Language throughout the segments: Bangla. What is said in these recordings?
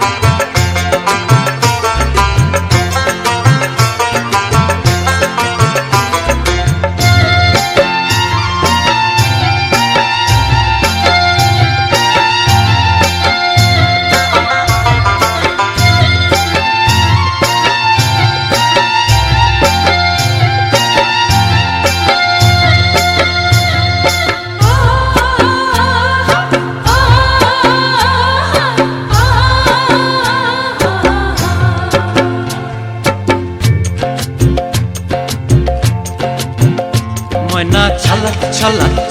ময়না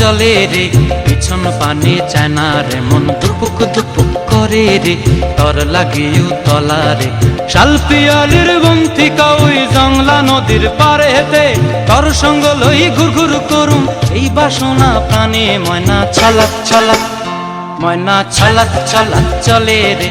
চলে রে, পিছন পানে চায়না রে, মন দুপুক দুপুক করে রে, তর লাগিও তলা রে। শাল পিয়ালির বন্তি কাউই জংলা নদীর পারে হেতে তর সঙ্গ লই ঘুর ঘুর করুম, এই বাসনা প্রাণে ময়না ছালাক ছালাক, ময়না ছলাক ছলাক চলে রে।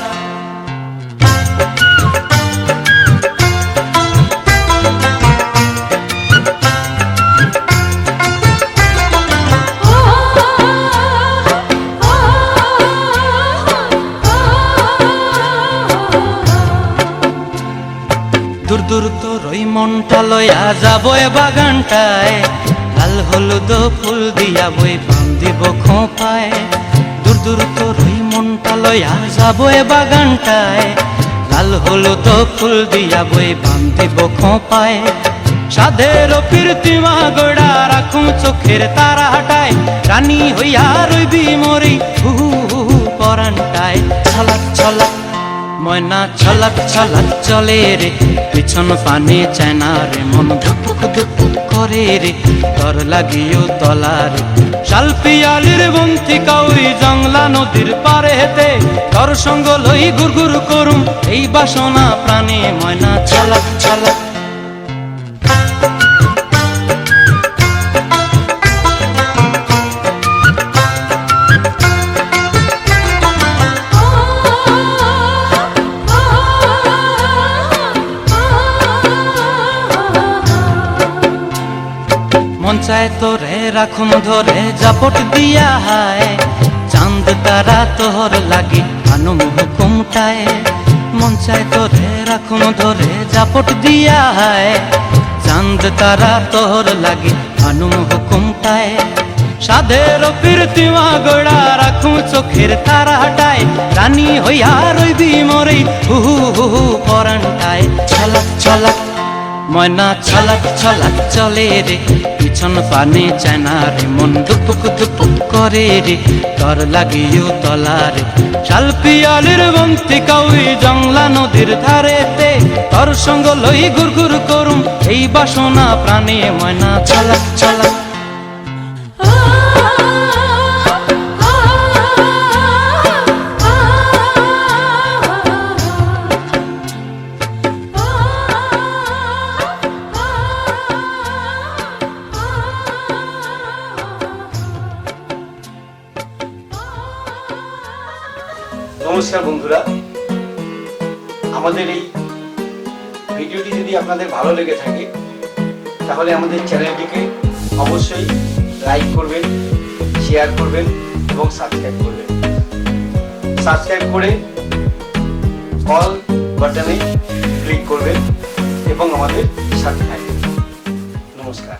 দূর তোর ওই মনটা লয়া যাব এ বাগানটায়। লাল হলুদ ফুল দিয়া বই বান্ধিব খোঁপায়। দূর দূর তোর ওই মনটা লয়া যাব বাগানটায়। লাল হলুদ ফুল দিয়া বই বান্ধিব খোঁপায়। সাধের প্রীতিমা গোড়া রাখুন চোখের তারা হাটায় রানী হইয়া রইবি মরি হু হু পরানটায়। ছলাক ছলাক ময়না ছলক ছলক চলে রে, পিছন পানে চায়না রে, মন ধুপুক ধুপুক করে রে, তর লাগিও তলা রে। শালপিয়ালির বন্তি কাউরি জংলা নদীর পারে হেতে তর সঙ্গ লই ঘুর ঘুর করুম এই বাসনা প্রাণে। ময়না ছলক ছলাক চায় তোরে, রাখুন ধরে, জাপট দিয়া হায়। চাঁদ তারা তোর লাগি আনুম হুকুমটায়। মন চায় তোরে, রাখুন ধরে, জাপট দিয়া হায়। চাঁদ তারা তোর লাগি আনুম হুকুমটায়। সাধের প্রীতিমা গোড়া রাখুন চোখের তারা হাটায় রানী হইয়া রইবি মরে হু হু হু পরানটায়। ছলাক ছলাক ময়না ছলাক ছলাক চলে রে, পিছন পানে চায়না রে, মন দুপুক দুপুক করে রে তর লাগিও তলা রে। শাল পিয়ালির বন্তি কাউই জংলা নদীর ধারেতে, তর সঙ্গ লই ঘুর ঘুর করুম, এই বাসনা প্রাণে ময়না ছলাক ছলাক নমস্কার বন্ধুরা। আমাদের এই ভিডিওটি যদি আপনাদের ভালো লেগে থাকে, তাহলে আমাদের চ্যানেলটিকে অবশ্যই লাইক করবেন, শেয়ার করবেন এবং সাবস্ক্রাইব করবেন। সাবস্ক্রাইব করে অল বাটনে ক্লিক করবেন এবং আমাদের সাথে থাকবেন। নমস্কার।